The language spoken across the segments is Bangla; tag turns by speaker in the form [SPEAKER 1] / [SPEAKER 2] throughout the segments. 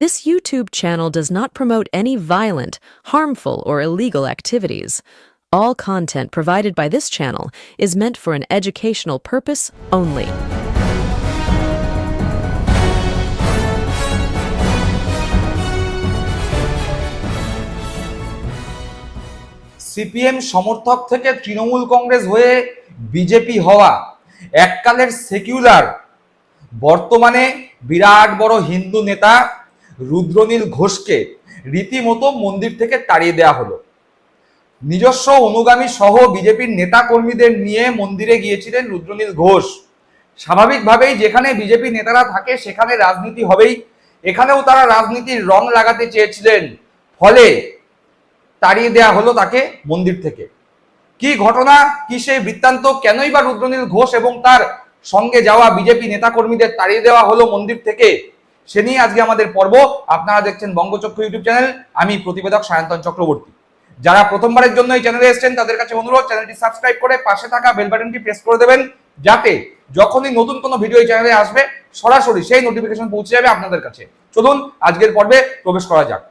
[SPEAKER 1] This YouTube channel does not promote any violent, harmful, or illegal activities. All content provided by this channel is meant for an educational purpose only.
[SPEAKER 2] CPM সমর্থক থেকে তৃণমূল কংগ্রেস হয়ে বিজেপি হওয়া এককালের সেকুলার বর্তমানে বিরাট বড় হিন্দু নেতা রুদ্রনীল ঘোষকে রীতিমতো মন্দির থেকে তাড়িয়ে দেওয়া হলো। নিজস্ব অনুগামী সহ বিজেপির নেতা কর্মীদের নিয়ে মন্দিরে গিয়েছিলেন রুদ্রনীল ঘোষ। স্বাভাবিকভাবেই যেখানে বিজেপি নেতারা থাকে, সেখানে রাজনীতি হবেই। এখানেও তারা রাজনীতির রং লাগাতে চেয়েছিলেন। ফলে তাড়িয়ে দেয়া হলো তাকে মন্দির থেকে। কি ঘটনা, কি সেই বৃত্তান্ত, কেনই বা রুদ্রনীল ঘোষ এবং তার সঙ্গে যাওয়া বিজেপি নেতাকর্মীদের তাড়িয়ে দেওয়া হলো মন্দির থেকে? সে নিয়ে আজকে আমাদের পর্ব। আপনারা দেখছেন বঙ্গচক্র ইউটিউব চ্যানেল। আমি প্রতিবেদক সায়ন্তন চক্রবর্তী। যারা প্রথমবারের জন্য এই চ্যানেলে এসেছেন, তাদের কাছে অনুরোধ, চ্যানেলটি সাবস্ক্রাইব করে পাশে থাকা বেল বাটনটি প্রেস করে দেবেন, যাতে যখনই নতুন কোনো ভিডিও এই চ্যানেলে আসবে, সরাসরি সেই নোটিফিকেশন পৌঁছে যাবে আপনাদের কাছে। চলুন, আজকের পর্বে প্রবেশ করা যাক।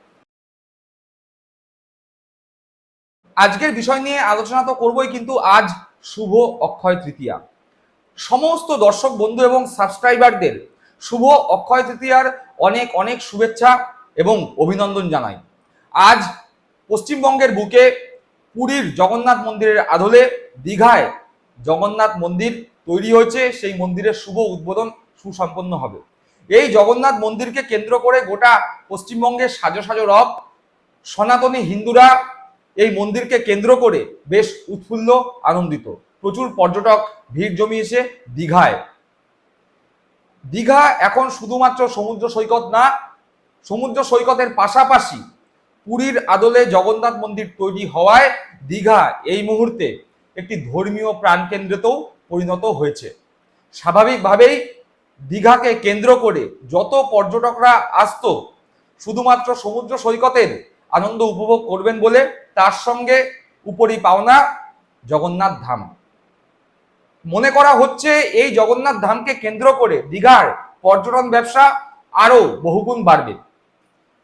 [SPEAKER 2] আজকের বিষয় নিয়ে আলোচনা তো করবই, কিন্তু আজ শুভ অক্ষয় তৃতীয়া। সমস্ত দর্শক, বন্ধু এবং সাবস্ক্রাইবারদের শুভ অক্ষয় তৃতীয়ার অনেক অনেক শুভেচ্ছা এবং অভিনন্দন জানাই। আজ পশ্চিমবঙ্গের বুকে পুরীর জগন্নাথ মন্দিরের আদলে দীঘায় জগন্নাথ মন্দির তৈরি হয়েছে। সেই মন্দিরের শুভ উদ্বোধন সুসম্পন্ন হবে। এই জগন্নাথ মন্দিরকে কেন্দ্র করে গোটা পশ্চিমবঙ্গের সাজো সাজো রব, সনাতনী হিন্দুরা এই মন্দিরকে কেন্দ্র করে বেশ উৎফুল্ল, আনন্দিত। প্রচুর পর্যটক ভিড় জমিয়েছে দীঘায়। দীঘা এখন শুধুমাত্র সমুদ্র সৈকত না, সমুদ্র সৈকতের পাশাপাশি পুরীর আদলে জগন্নাথ মন্দির তৈরি হওয়ায় দীঘা এই মুহূর্তে একটি ধর্মীয় প্রাণকেন্দ্রেতেও পরিণত হয়েছে। স্বাভাবিকভাবেই দীঘাকে কেন্দ্র করে যত পর্যটকরা আসত, শুধুমাত্র সমুদ্র সৈকতের আনন্দ উপভোগ করবেন বলে তার সঙ্গে উপরি পাওনা জগন্নাথ ধাম। মনে করা হচ্ছে এই জগন্নাথ ধামকে কেন্দ্র করে দীঘার পর্যটন ব্যবসা আরও বহুগুণ বাড়বে।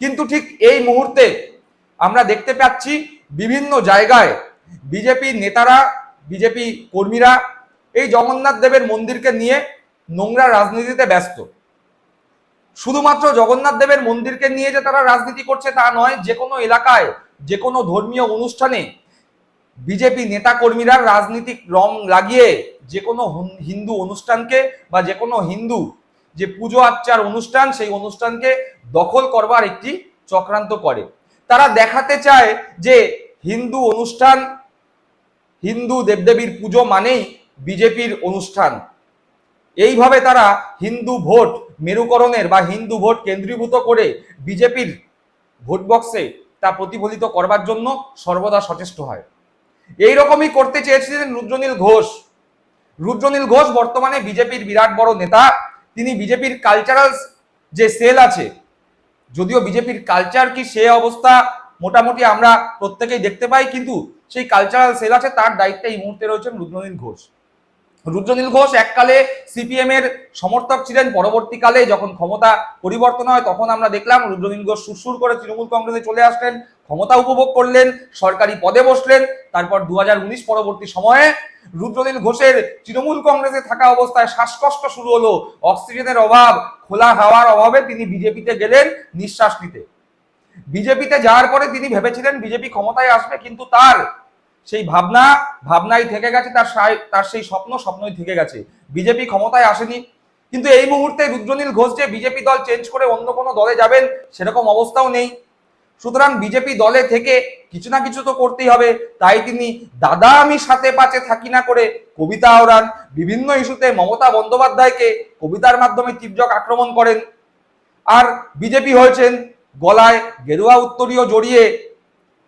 [SPEAKER 2] কিন্তু ঠিক এই মুহূর্তে আমরা দেখতে পাচ্ছি বিভিন্ন জায়গায় বিজেপি নেতারা, বিজেপি কর্মীরা এই জগন্নাথ দেবের মন্দিরকে নিয়ে নোংরা রাজনীতিতে ব্যস্ত। শুধুমাত্র জগন্নাথ দেবের মন্দিরকে নিয়ে যে তারা রাজনীতি করছে তা নয়, যে কোনো এলাকায়, যে কোনো ধর্মীয় অনুষ্ঠানে বিজেপি নেতা কর্মীরা রাজনীতিক রং লাগিয়ে যে কোনো হিন্দু অনুষ্ঠানকে বা যে কোনো হিন্দু যে পুজো আর্চার অনুষ্ঠান, সেই অনুষ্ঠানকে দখল করবার একটি চক্রান্ত করে। তারা দেখাতে চায় যে হিন্দু অনুষ্ঠান, হিন্দু দেবদেবীর পুজো মানেই বিজেপির অনুষ্ঠান। এইভাবে তারা হিন্দু ভোট মেরুকরণের বা হিন্দু ভোট কেন্দ্রীভূত করে বিজেপির ভোট বক্সে তা প্রতিফলিত করবার জন্য সর্বদা সচেষ্ট হয়। এই রকমই করতে চেয়েছিলেন রুদ্রনীল ঘোষ। রুদ্রনীল ঘোষ বর্তমানে বিজেপির বিরাট বড় নেতা। তিনি বিজেপির কালচারাল যে সেল আছে, যদিও বিজেপির কালচার কি সে অবস্থা মোটামুটি আমরা প্রত্যেকেই দেখতে পাই, কিন্তু সেই কালচারাল সেল আছে, তার দায়িত্বে এই মুহূর্তে রয়েছেন রুদ্রনীল ঘোষ। রুদ্রনীল ঘোষ এককালে সিপিএম এর সমর্থক ছিলেন, পরবর্তীকালে যখন ক্ষমতা পরিবর্তন হয়, তখন আমরা দেখলাম রুদ্রনীল ঘোষ সুরসুর করে তৃণমূল কংগ্রেসে চলে আসলেন। ক্ষমতা উপভোগ করলেন, সরকারি পদে বসলেন, তারপর দু হাজার উনিশ পরবর্তী সময়ে রুদ্রনীল ঘোষের তৃণমূল কংগ্রেসে থাকা অবস্থায় শ্বাসকষ্ট শুরু হলো। অক্সিজেনের অভাব, খোলা হাওয়ার অভাবে তিনি বিজেপিতে গেলেন নিঃশ্বাস নিতে। বিজেপিতে যাওয়ার পরে তিনি ভেবেছিলেন বিজেপি ক্ষমতায় আসবে, কিন্তু তার সেই ভাবনা, ভাবনাই থেকে গেছে, তার তার সেই স্বপ্ন, স্বপ্নই থেকে গেছে। বিজেপি ক্ষমতায় আসেনি। কিন্তু এই মুহূর্তে রুদ্রনীল ঘোষ যে বিজেপি দল চেঞ্জ করে অন্য কোনো দলে যাবেন, সেরকম অবস্থাও নেই। সুতরাং বিজেপি দলে থেকে কিছু না কিছু তো করতেই হবে। তাই তিনি দাদা আমি সাথে পাচে থাকি না করে কবিতা আওড়ান বিভিন্ন ইস্যুতে মমতা বন্দ্যোপাধ্যায়কে কবিতার মাধ্যমে তীর্যক আক্রমণ করেন। আর বিজেপি হয়েছেন গলায় গেরুয়া উত্তরীয় জড়িয়ে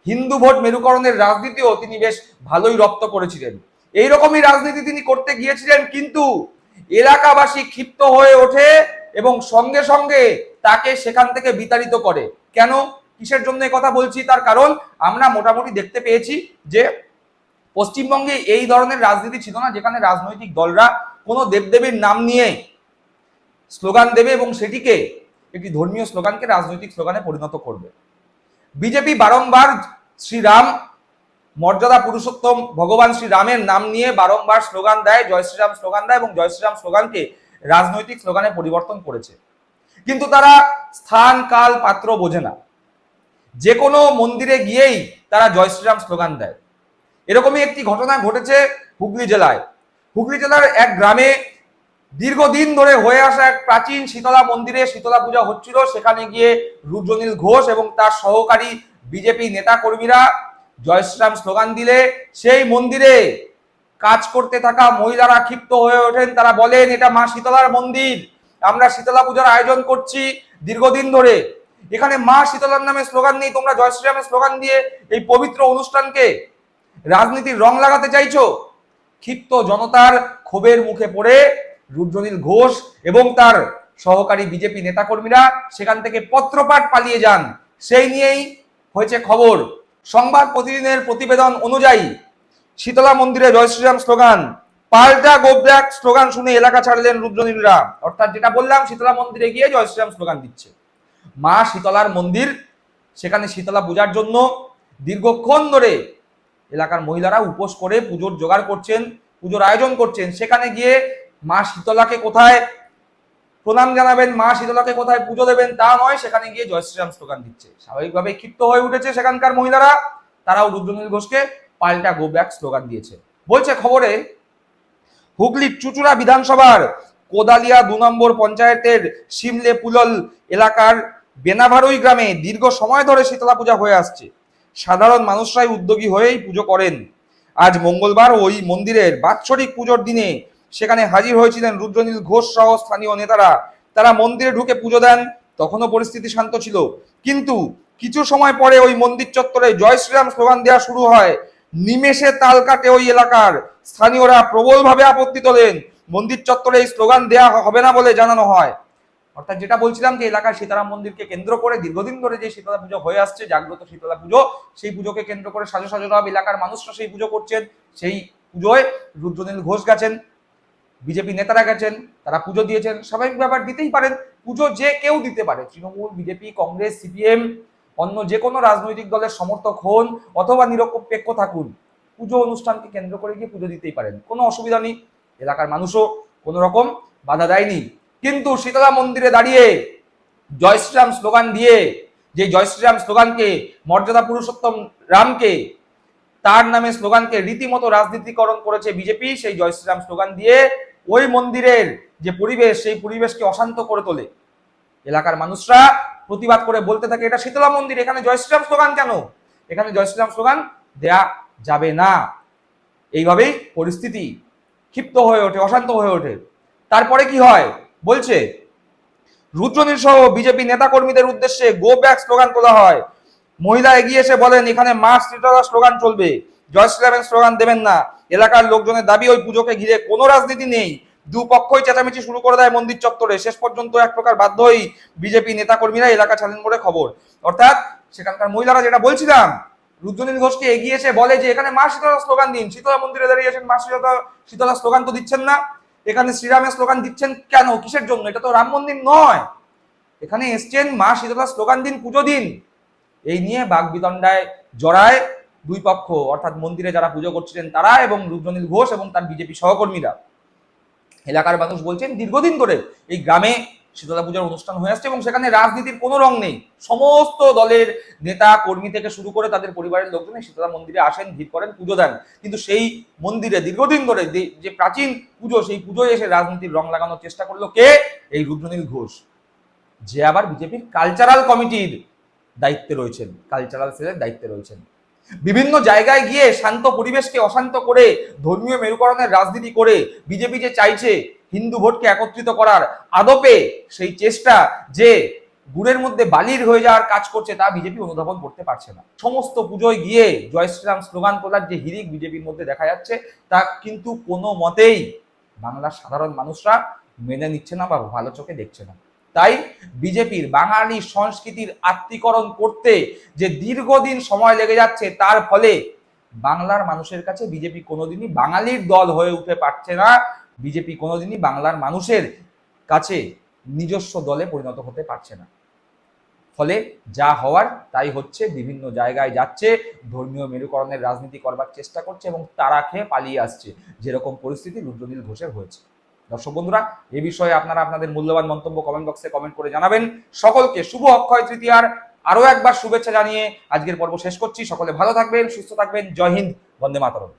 [SPEAKER 2] হিন্দু ভোট মেরুকরণের রাজনীতিও তিনি বেশ ভালোই রপ্ত করেছিলেন। এই রকমই রাজনীতি তিনি করতে গিয়েছিলেন কিন্তু এলাকাবাসী ক্ষিপ্ত হয়ে ওঠে এবং সঙ্গে সঙ্গে তাকে সেখান থেকে বিতাড়িত করে। কেন? কিসের জন্য কথা বলছি? তার কারণ আমরা মোটামুটি দেখতে পেয়েছি যে পশ্চিমবঙ্গে এই ধরনের রাজনীতি ছিল না, যেখানে রাজনৈতিক দলরা কোনো দেবদেবীর নাম নিয়ে স্লোগান দেবে এবং সেটিকে একটি ধর্মীয় স্লোগানকে রাজনৈতিক স্লোগানে পরিণত করবে। বিজেপি বারংবার শ্রীরাম, মর্যাদা পুরুষোত্তম, ভগবান শ্রীরামের নাম নিয়ে বারংবার স্লোগান দেয়, জয় শ্রীরাম স্লোগান দেয় এবং জয় শ্রীরাম স্লোগানকে রাজনৈতিক স্লোগানে পরিবর্তন করেছে। কিন্তু তারা স্থান, কাল, পাত্র বোঝে না। যে কোনো মন্দিরে গিয়েই তারা জয় শ্রীরাম স্লোগান দেয়। এরকমই একটি ঘটনা ঘটেছে হুগলি জেলায়। হুগলি জেলার এক গ্রামে দীর্ঘদিন ধরে হয়ে আসা এক প্রাচীন শীতলা মন্দিরে শীতলা পূজা হচ্ছিল। সেখানে গিয়ে রুদ্রনীল ঘোষ এবং তার সহকারী বিজেপি নেতা কর্মীরা জয় শ্রীরাম স্লোগান দিলে। সেই মন্দিরে কাজ করতে থাকা মহিলারা ক্ষিপ্ত হয়ে ওঠেন। তারা বলেন, এটা মা শীতলার মন্দির। আমরা শীতলা পূজার আয়োজন করছি। দীর্ঘদিন ধরে এখানে মা শীতলার নামে স্লোগান নেই, তোমরা জয় শ্রীরামের স্লোগান দিয়ে এই পবিত্র অনুষ্ঠানকে রাজনীতির রং লাগাতে চাইছো? ক্ষিপ্ত জনতার ক্ষোভের মুখে পড়ে রুদ্রনীল ঘোষ এবং তার সহকারী বিজেপি নেতাকর্মীরা সেখান থেকে পত্রপাঠ পালিয়ে যান। সেই নিয়েই হয়েছে খবর। সংবাদ প্রতিদিনের প্রতিবেদন অনুযায়ী শীতলা মন্দিরে জয় শ্রীরাম স্লোগান, পাল্টা গোব্যাক স্লোগান শুনে এলাকা ছাড়লেন রুদ্রনীলরা। অর্থাৎ যেটা বললাম, শীতলা মন্দিরে গিয়ে জয় শ্রীরাম স্লোগান দিচ্ছে। মা শীতলার মন্দির, সেখানে শীতলা পূজার জন্য দীর্ঘক্ষণ ধরে এলাকার মহিলারা উপোস করে পুজোর জোগাড় করছেন, পুজোর আয়োজন করছেন। সেখানে গিয়ে মা শীতলাকে কোথায় প্রণাম জানাবেন, মা শীতলাকে কোথায় পুজো দেবেন তা নয়, সেখানে গিয়ে জয় শ্রীরাম স্লোগান দিচ্ছে। স্বাভাবিকভাবে ক্ষিপ্ত হয়ে উঠেছে সেখানকার মহিলারা। তারাও রুদ্রনীল ঘোষকে পাল্টা গো ব্যাক স্লোগান দিয়েছে। বলছে খবরে, হুগলির চুচুড়া বিধানসভার কোদালিয়া দু নম্বর পঞ্চায়েতের সিমলে পুলল এলাকার বেনাভারই গ্রামে দীর্ঘ সময় ধরে শীতলা পূজা হয়ে আসছে। সাধারণ মানুষরাই উদ্যোগী হয়েই পুজো করেন। আজ মঙ্গলবার ওই মন্দিরের বাৎসরিক পুজোর দিনে সেখানে হাজির হয়েছিলেন রুদ্রনীল ঘোষ সহ স্থানীয় নেতারা। তারা মন্দিরে ঢুকে পুজো দেন, তখনও পরিস্থিতি শান্ত ছিল। কিন্তু কিছু সময় পরে ওই মন্দির চত্বরে জয় শ্রীরাম স্লোগান দেওয়া শুরু হয়। নিমেষে তাল কাটে ওই এলাকার। স্থানীয়রা প্রবলভাবে আপত্তি তোলেন। মন্দির চত্বরে এই স্লোগান দেওয়া হবে না বলে জানানো হয়। অর্থাৎ যেটা বলছিলাম যে এলাকার সীতারাম মন্দিরকে কেন্দ্র করে দীর্ঘদিন ধরে যে শীতলা পুজো হয়ে আসছে, জাগ্রত শীতলা পুজো, সেই পুজোকে কেন্দ্র করে সাজো সাজো রব এলাকার মানুষরা সেই পুজো করছেন। সেই পুজোয় রুদ্রনীল ঘোষ গেছেন, বিজেপি নেতারা গেছেন, তারা পুজো দিয়েছেন। স্বাভাবিক ব্যাপার, দিতেই পারেন, পুজো যে কেউ দিতে পারে, তৃণমূল, বিজেপি, কংগ্রেস, সিপিএম, অন্য যে কোনো রাজনৈতিক দলের সমর্থক হন অথবা নিরপেক্ষ থাকুন, পুজো অনুষ্ঠানকে কেন্দ্র করে গিয়ে পুজো দিতেই পারেন। কোনো অসুবিধা নেই, এলাকার মানুষও কোনো রকম বাধা দেয়নি। কিন্তু শীতলা মন্দিরে দাঁড়িয়ে জয় শ্রীরাম স্লোগান দিয়ে, যে জয় শ্রীরাম স্লোগানকে, মর্যাদা পুরুষোত্তম রামকে, তার নামে স্লোগানকে রীতিমতো রাজনীতিকরণ করেছে বিজেপি, সেই জয় শ্রীরাম স্লোগান দিয়ে ওই মন্দিরের যে পরিবেশ, সেই পরিবেশকে অশান্ত করে তোলে। এলাকার মানুষরা প্রতিবাদ করে বলতে থাকে, এটা শীতলা মন্দির, এখানে জয় শ্রীরাম স্লোগান কেন? এখানে জয় শ্রীরাম স্লোগান দেয়া যাবে না। এইভাবেই পরিস্থিতি ক্ষিপ্ত হয়ে ওঠে, অশান্ত হয়ে ওঠে। তারপরে কি হয়? বলছে, রুদ্রনীল সহ বিজেপি নেতাকর্মীদের উদ্দেশ্যে গো ব্যাক স্লোগান তোলা হয়। মহিলা এগিয়ে এসে বলেন, এখানে মা শ্রীতলা স্লোগান চলবে। জয় শ্রীরামের স্লোগান দেবেন না। এলাকার লোকজনের দাবি, ওই পুজোকে ঘিরে কোনো রাজনীতি নেই। দুপক্ষই চেঁচামেচি শুরু করে দেয় মন্দির চত্বরে। শেষ পর্যন্ত এক প্রকার বাধ্য হয়েই বিজেপি নেতাকর্মীরা এলাকা ছাড়েন বলে খবর। অর্থাৎ, সেখানকার মহিলারা যেটা বলছিলাম, রুদ্রনীল ঘোষকে এগিয়ে এসে বলে যে, এখানে মা শীতলা স্লোগান দিন। শীতলা মন্দিরে দাঁড়িয়েছেন মা শীতলা শীতলা স্লোগান তো দিচ্ছেন না। এখানে শ্রীরামের স্লোগান দিচ্ছেন কেন? কিসের জন্য? এটা তো রাম মন্দির নয়। এখানে এসছেন মা শীতলা স্লোগান দিন, পুজো দিন। এই নিয়ে বাঘ বিদণ্ডায় জড়ায় দুই পক্ষ, অর্থাৎ মন্দিরে যারা পুজো করছিলেন তারা এবং রূপজনীল ঘোষ এবং তার বিজেপি সহকর্মীরা। এলাকার মানুষ বলছেন, দীর্ঘদিন ধরে এই গ্রামে শীতলা পূজার অনুষ্ঠান হয়ে আসছে এবং সেখানে রাজনীতির কোনো রং নেই। সমস্ত দলের নেতা, কর্মী থেকে শুরু করে তাদের পরিবারের লোকজন শীতলা মন্দিরে আসেন, ভিড় করেন, পুজো দেন। কিন্তু সেই মন্দিরে দীর্ঘদিন ধরে যে প্রাচীন পুজো, সেই পুজোয় এসে রাজনীতির রং লাগানোর চেষ্টা করল কে? এই রুদ্রনীল ঘোষ। যে আবার বিজেপির কালচারাল কমিটির দায়িত্বে রয়েছেন। কালচারাল সেলের দায়িত্বে রয়েছেন। বিভিন্ন জায়গায় গিয়ে শান্ত পরিবেশকে অশান্ত করে, ধর্মীয় মেরুকরণের রাজনীতি করে বিজেপি যে চাইছে হিন্দু ভোটকে একত্রিত করার আদপে সেই চেষ্টা যে গুড়ের মধ্যে বালির হয়ে যাওয়ার কাজ করছে তা বিজেপি অনুধাবন করতে পারছে না। সমস্ত পুজোয় গিয়ে জয় শ্রীরাম স্লোগান তোলার যে হিরিক বিজেপির মধ্যে দেখা যাচ্ছে, তা কিন্তু কোনো মতেই বাংলার সাধারণ মানুষরা মেনে নিচ্ছে না বা ভালো চোখে দেখছে না। তাই বিজেপির বাঙালি সংস্কৃতির আত্মীকরণ করতে যে দীর্ঘদিন সময় লেগে যাচ্ছে, তার ফলে বাংলার মানুষের কাছে বিজেপি কোনোদিনই বাঙালির দল হয়ে উঠে পারছে না। বিজেপি কোনোদিনই বাংলার মানুষের কাছে নিজস্ব দলে পরিণত হতে পারছে না। ফলে যা হওয়ার তাই হচ্ছে, বিভিন্ন জায়গায় যাচ্ছে, ধর্মীয় মেরুকরণের রাজনীতি করবার চেষ্টা করছে এবং তারা খেয়ে পালিয়ে আসছে। যেরকম পরিস্থিতি রুদ্রনীল ঘোষের হয়েছে। দর্শক বন্ধুরা, এ বিষয়ে আপনারা আপনাদের মূল্যবান মন্তব্য কমেন্ট বক্সে কমেন্ট করে জানাবেন। সকলকে শুভ অক্ষয় তৃতীয়ার আরও একবার শুভেচ্ছা জানিয়ে আজকের পর্ব শেষ করছি। সকলে ভালো থাকবেন, সুস্থ থাকবেন। জয় হিন্দ, বন্দে মাতরম।